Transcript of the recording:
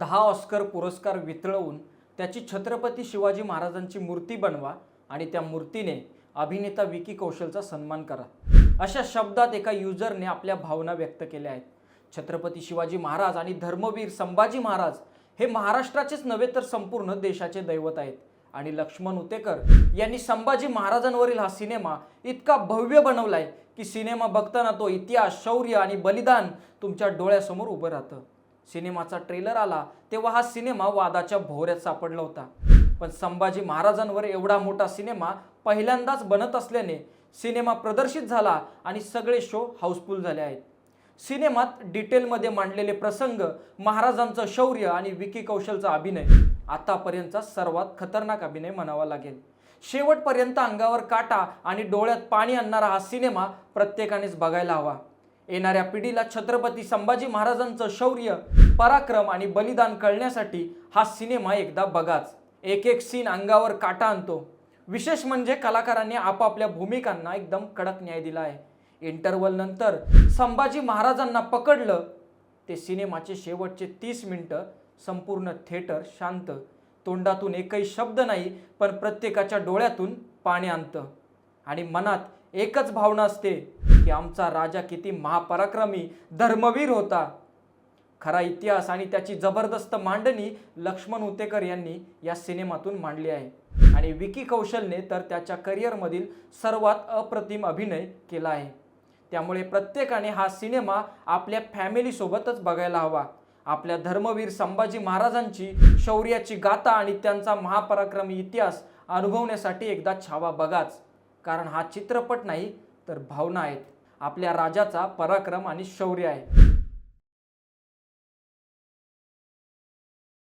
दहा ऑस्कर पुरस्कार वितळवून त्याची छत्रपती शिवाजी महाराजांची मूर्ती बनवा आणि त्या मूर्तीने अभिनेता विकी कौशलचा सन्मान करा. अशा शब्दात एका युजरने आपल्या भावना व्यक्त केल्या आहेत. छत्रपती शिवाजी महाराज आणि धर्मवीर संभाजी महाराज हे महाराष्ट्राचेच नव्हे तर संपूर्ण देशाचे दैवत आहेत. आणि लक्ष्मण उतेकर यांनी संभाजी महाराजांवरील हा सिनेमा इतका भव्य बनवलाय की सिनेमा बघताना तो इतिहास शौर्य आणि बलिदान तुमच्या डोळ्यासमोर उभं राहतं. सिनेमाचा ट्रेलर आला तेव्हा हा सिनेमा वादाच्या भोवऱ्यात सापडला होता. पण संभाजी महाराजांवर एवढा मोठा सिनेमा पहिल्यांदाच बनत असल्याने सिनेमा प्रदर्शित झाला आणि सगळे शो हाऊसफुल झाले आहेत. सिनेमात डिटेलमध्ये मांडलेले प्रसंग महाराजांचं शौर्य आणि विकी कौशलचा अभिनय आतापर्यंतचा सर्वात खतरनाक अभिनय म्हणावा लागेल. शेवटपर्यंत अंगावर काटा आणि डोळ्यात पाणी आणणारा हा सिनेमा प्रत्येकानेच बघायला हवा. येणाऱ्या पिढीला छत्रपती संभाजी महाराजांचं शौर्य पराक्रम आणि बलिदान कळण्यासाठी हा सिनेमा एकदा बघाच. एक एक सीन अंगावर काटा आणतो. विशेष म्हणजे कलाकारांनी आपापल्या भूमिकांना एकदम कडक न्याय दिला आहे. इंटरवल नंतर संभाजी महाराजांना पकडलं. ते सिनेमाचे शेवटचे तीस मिनटं संपूर्ण थिएटर शांत. तोंडातून एकही शब्द नाही पण प्रत्येकाच्या डोळ्यातून पाणी आणतं. आणि मनात एकच भावना असते की आमचा राजा किती महापराक्रमी धर्मवीर होता. खरा इतिहास आणि त्याची जबरदस्त मांडणी लक्ष्मण उतेकर यांनी या सिनेमातून मांडली आहे. आणि विकी कौशलने तर त्याच्या करिअरमधील सर्वात अप्रतिम अभिनय केला आहे. त्यामुळे प्रत्येकाने हा सिनेमा आपल्या फॅमिलीसोबतच बघायला हवा. आपल्या धर्मवीर संभाजी महाराजांची शौर्याची गाथा आणि त्यांचा महापराक्रमी इतिहास अनुभवण्यासाठी एकदा छावा बघाच. कारण हा चित्रपट नाही तर भावना आहेत. आपल्या राजाचा पराक्रम आणि शौर्य आहे.